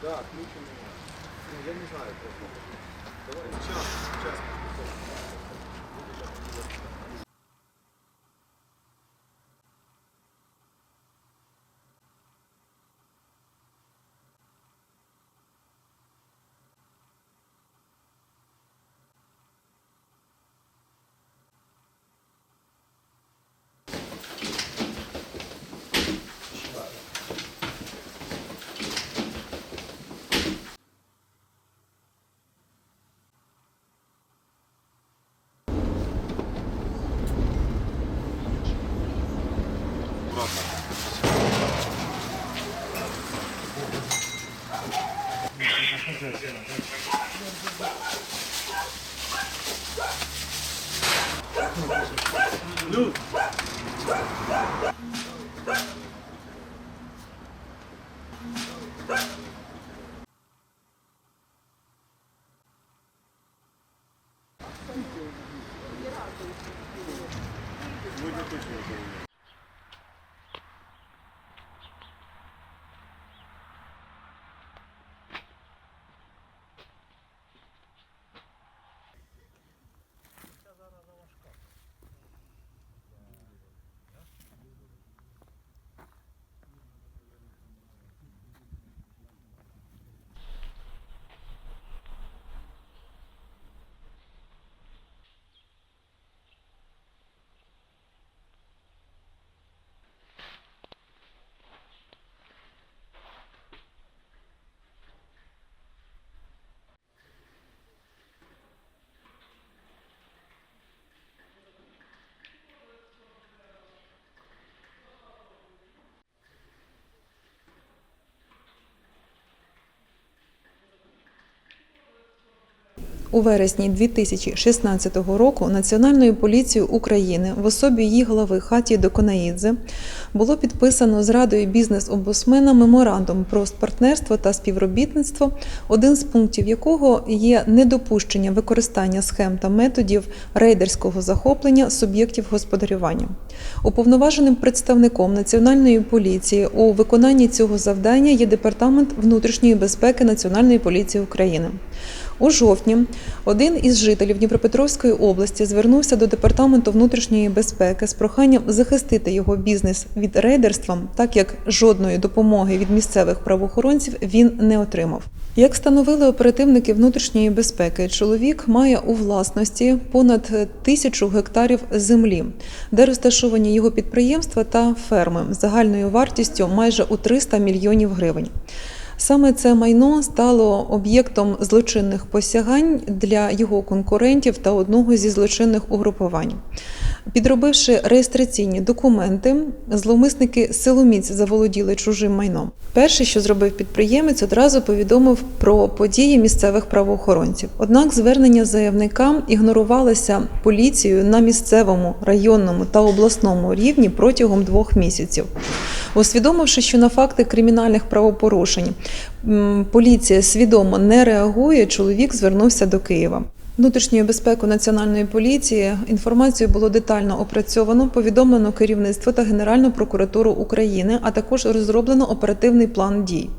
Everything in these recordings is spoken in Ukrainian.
Да, включено. Ну, я не знаю просто. Давай, час, час. Look. Muito. У вересні 2016 року Національною поліцією України в особі її голови Хаті Доконаїдзе було підписано з Радою бізнес-омбусмена меморандум про партнерство та співробітництво, один з пунктів якого є недопущення використання схем та методів рейдерського захоплення суб'єктів господарювання. Уповноваженим представником Національної поліції у виконанні цього завдання є Департамент внутрішньої безпеки Національної поліції України. У жовтні один із жителів Дніпропетровської області звернувся до департаменту внутрішньої безпеки з проханням захистити його бізнес від рейдерства, так як жодної допомоги від місцевих правоохоронців він не отримав. Як встановили оперативники внутрішньої безпеки, чоловік має у власності понад тисячу гектарів землі, де розташовані його підприємства та ферми загальною вартістю майже у 300 мільйонів гривень. Саме це майно стало об'єктом злочинних посягань для його конкурентів та одного зі злочинних угрупувань. Підробивши реєстраційні документи, зловмисники силоміць заволоділи чужим майном. Перше, що зробив підприємець, одразу повідомив про події місцевих правоохоронців. Однак звернення заявника ігнорувалося поліцією на місцевому, районному та обласному рівні протягом двох місяців. Усвідомивши, що на факти кримінальних правопорушень поліція свідомо не реагує, чоловік звернувся до Києва. Внутрішньою безпеку національної поліції інформацію було детально опрацьовано, повідомлено керівництво та Генеральну прокуратуру України, а також розроблено оперативний план дій.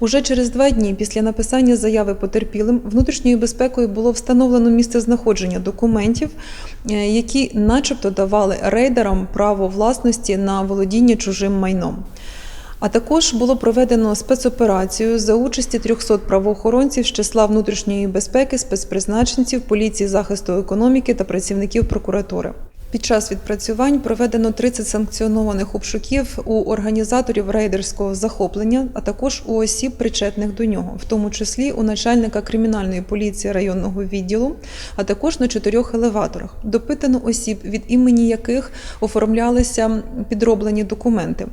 Уже через два дні після написання заяви потерпілим внутрішньою безпекою було встановлено місце знаходження документів, е, які, начебто, давали рейдерам право власності на володіння чужим майном. А також було проведено спецоперацію за участі 300 правоохоронців з числа внутрішньої безпеки, спецпризначенців, поліції захисту економіки та працівників прокуратури. Під час відпрацювань проведено 30 санкціонованих обшуків у організаторів рейдерського захоплення, а також у осіб, причетних до нього, в тому числі у начальника кримінальної поліції районного відділу, а також на чотирьох елеваторах. Допитано осіб, від імені яких оформлялися підроблені документи.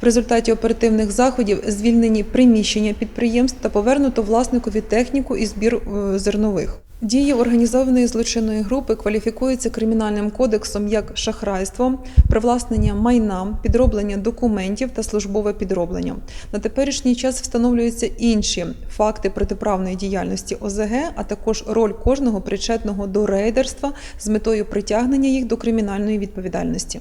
В результаті оперативних заходів звільнені приміщення підприємств та повернуто власникові техніку і збір е, зернових. Дії організованої злочинної групи кваліфікуються кримінальним кодексом як шахрайство, привласнення майна, підроблення документів та службове підроблення. На теперішній час встановлюються інші факти протиправної діяльності ОЗГ, а також роль кожного причетного до рейдерства з метою притягнення їх до кримінальної відповідальності.